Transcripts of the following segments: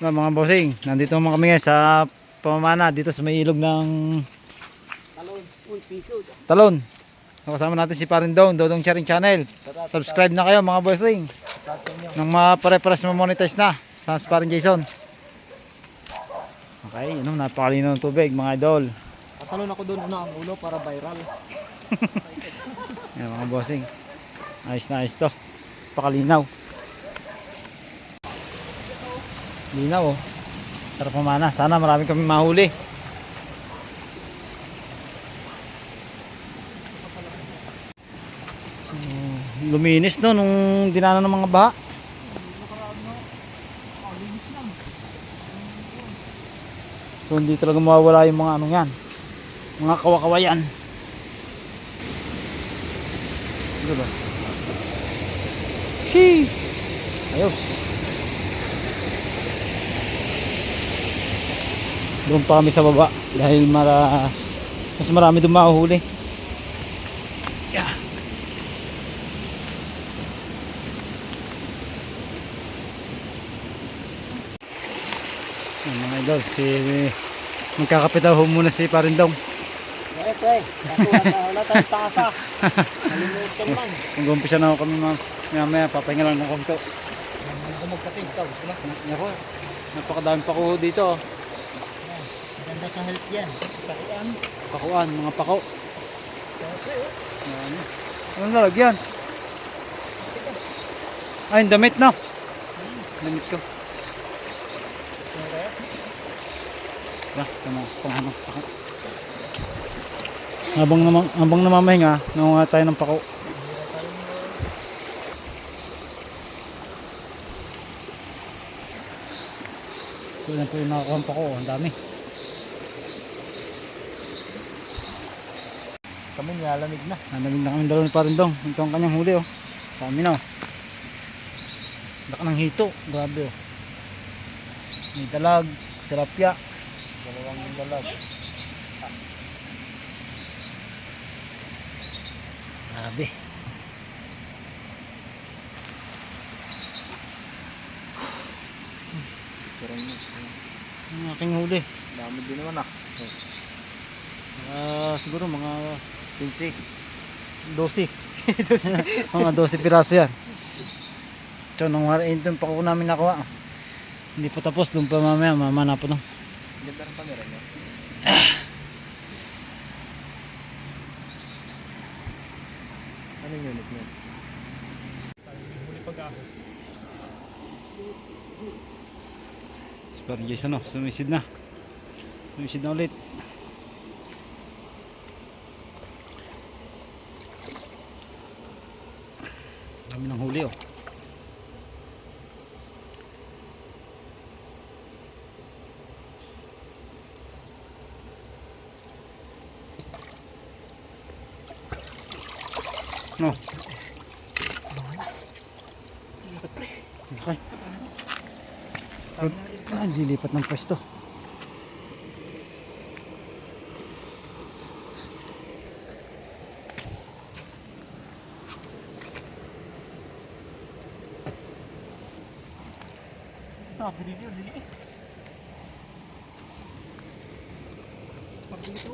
Na, mga bossing, nandito naman kami ngayon sa pamamana dito sa may ilog ng Talon. Uy, piso. Talon. Kasama natin si Parin Don, Dodong Charing Channel. Subscribe na kayo mga bossing. Nang mapare-pares monetize na. Sa Parin Jason. Okay, yun o, napakalinaw ng tubig mga idol. Tatalon ako doon una ang ulo para viral. Yan mga bossing. Ayos na ayos to. Pakalinaw. Linaw oh. Sarap pamana. Sana marami kami mahuli. So, luminis no nung dinaanan ng mga baha. So hindi talaga mawawala yung mga ano yan. Mga kawakawayan. Ano ba? Shee! Ayos. Doon pa kami sa baba dahil maras mas marami doon mahuhuli. Yeah. Mga idol, si magkakapit daw muna si Parindong. Eh, pre. Wala tayong tasa. Nalimutan lang. Mag-umpisa na ako kami mga maya maya, papahinga lang ng konto. Hindi ko magkape. Ikaw. Gusto mo? Ako, napakadami pa ko dito. oh. Ganda sa health yan. Pakian. Pakuan, mga pako. Oh. Ano? Anong lalagyan? Ay, damit na. Damit ko. Ba, tama, panghanap pako. Habang namang habang namamahinga, nangunga tayo ng pako. So yan po yung nakakuha ng pako, ang dami. Kami nilalamig na. Nanamig na kami dalawa ni Parindong. Ito ang kanyang huli oh. Dami na oh. Laka ng hito. Grabe oh. May dalag, tilapia. Dalawang dalag. Grabe. Ang aking huli. Dami din naman ah. Ah, siguro mga 15. 12. mga 12 piraso yan. Ito, nung harain ito pa ko namin nakuha. Hindi pa tapos, doon pa mamaya, mamana po nung. Ganda ng camera niya. Anong unit niya? Huli pag-aho. Super Jason oh, sumisid na. Sumisid na ulit. Dami ng huli oh. No. Okay. Ah, lilipat ng pwesto. Ah, bili niyo, bili. Pag dito.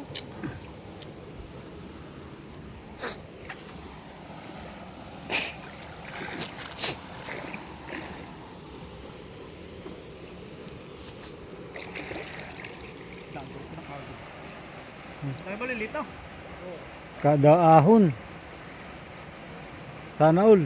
Tayo maliliit na. Kada ahon. Sana all.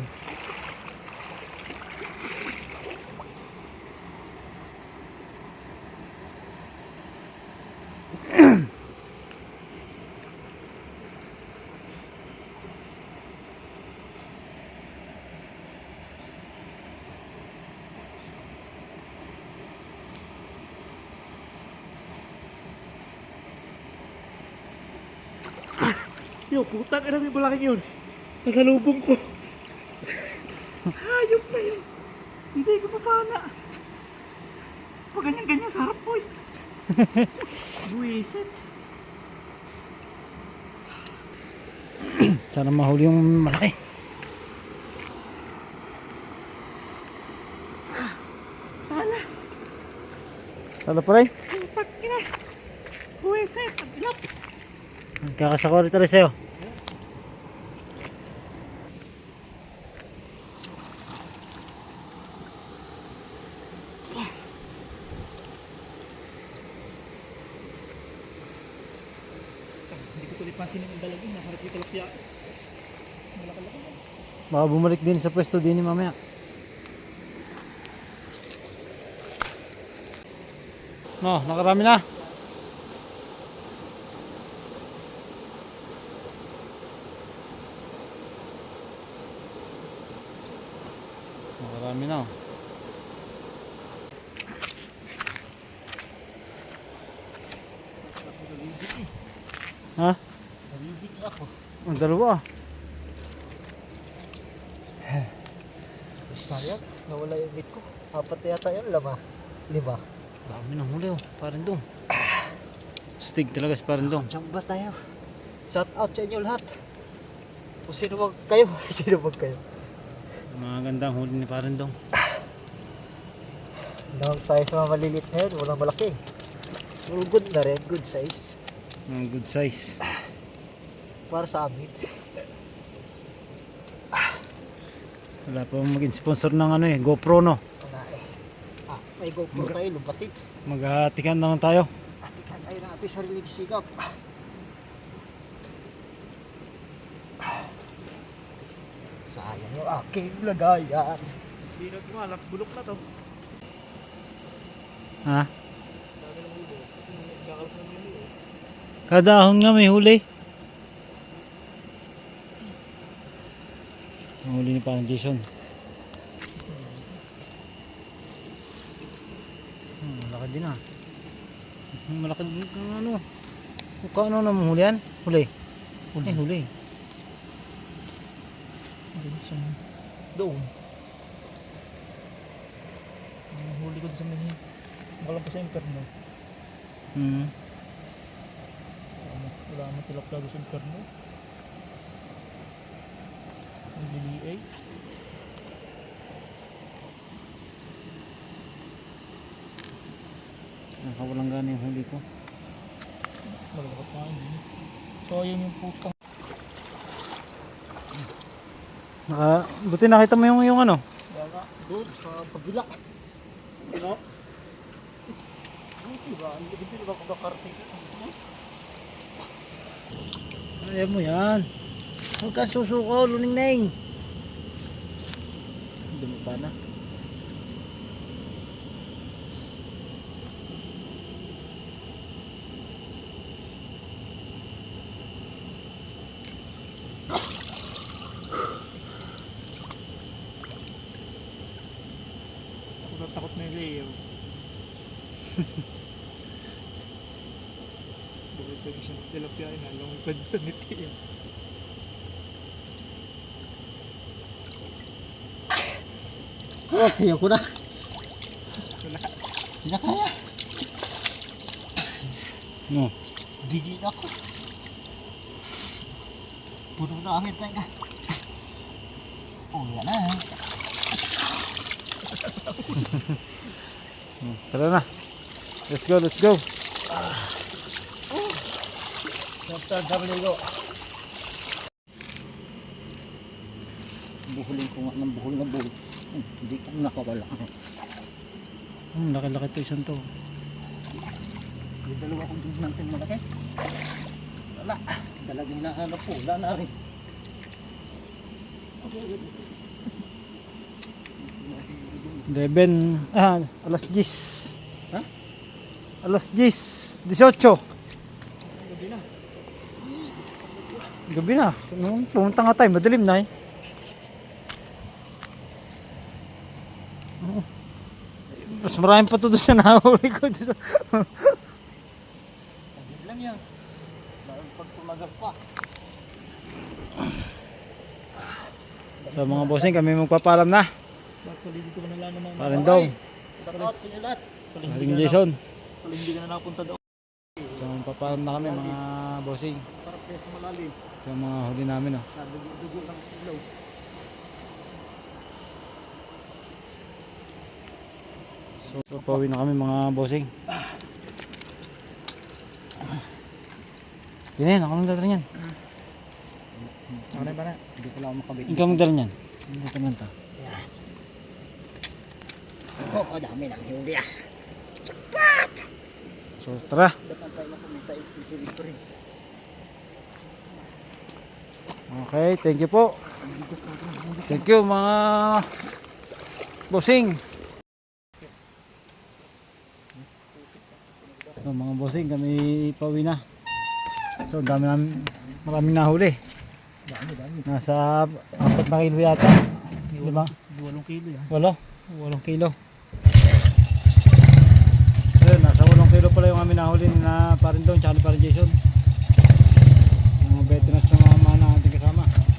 Yo, putang ina may malaking yun. Nasa lubong ko. Hayop na yun. Hindi ko papana. Pag ganyan-ganyan sa harap ko eh. Buwisit. Sana mahuli yung malaki. Sana. Salo pa rin? Putang ina. Buwisit. Ang ilap. Kakasako rin tayo sa'yo. Hindi ko tuloy pansin yung dalagin. Nakarap yung tilapia. Malaki-laki. Baka bumalik din sa pwesto din ni mamaya. No, nakarami na. Oh. Ha? Nabibig ako. Ang dalawa. Sayang. Nawala yung bit ko. Apat yata yun. Lama. Lima. Dami ng huli oh. Parang dong. Stig talaga si parang dong. Diyan ba tayo? Shout out sa inyo lahat. Kung sino mag kayo. sino mag kayo. Mga gandang huli ni parang dong. Dogs tayo sa mga malilit na yun. Walang malaki. Puro good na rin. Good size. Mga good size. Para sa amin. Wala pa maging sponsor ng ano eh, GoPro no. Wala eh. Ah, may GoPro tayo. Lumpatid. Maghahatikan naman tayo. Atikan tayo ng ating sariling sigap. Sayang yung aking lagayan. Hindi na tumalak. Bulok na to. Ha? Kada ahon nga may huli. Ang huli ni parang Jason. Hmm, malaki din ah. Hmm, Malaki din ano. Kung kaano naman huli yan? Huli. Huli. huli. Doon. Ang huli ko sa mga walang pa sa imperno. Hmm. Wala naman tilapia sa imperno. Ang liliay. Nakawalang yung huli ko. Malalakat na yun. So ayun yung putang. Naka, buti nakita mo yung, yung ano. Daga. Doon sa nakarating ko? Kaya mo yan. Huwag ka susuko, luning neng. Dumi pa na. Ako na takot na yun sa iyo. Bakit pag isang nalungkad sa niti yun. Ayoko na. Wala. Hindi na kaya. No. Digi na ako. Puno na akin tayo Oh, yan na. Hmm, Tara na. Let's go, let's go. Chapter W. Buhulin ko nga ng buhol na buhol. Hmm, hindi ka nakawala. Hmm, laki-laki to isang to. Yung dalawa kong din natin malaki. Wala. Talagang nahanap po. Wala na rin. Deben, ah, alas 10. Ha? Alas 10, 18. Gabi na. Gabi na. Nung pumunta nga tayo, madilim na eh. Mas marami pa to doon sa nahuli ko. doon sa- Saglit lang yan. Pag tumagal pa. So mga bossing, kami magpapalam na. Parang daw. Paring Jason. Doon. So magpapalam na kami mga bossing. Kaya sa malalim. Ito ang mga huli namin oh. Sa dugo, dugo ng ilaw. So, so pauwi na kami mga bossing. Yan yan, ako magdala niyan. Pare pare, hindi pala ako makabit. Ikaw magdala niyan. Hindi ka man to. Yan. Oh, oh, dami ng huli ah. Cepat! So, tara. Dapat tayo makumita yung rin. Okay, thank you po. Thank you mga bossing. So mga bossing, kami pauwi na. So dami namin, maraming nahuli. Dami, dami. Nasa apat na kilo yata. Lima? Walong kilo yan. Walo? Walong kilo. Ayun, nasa walong kilo pala yung amin nahuli na parin doon, tsaka ni parin Jason. Veterans na mga natin kasama.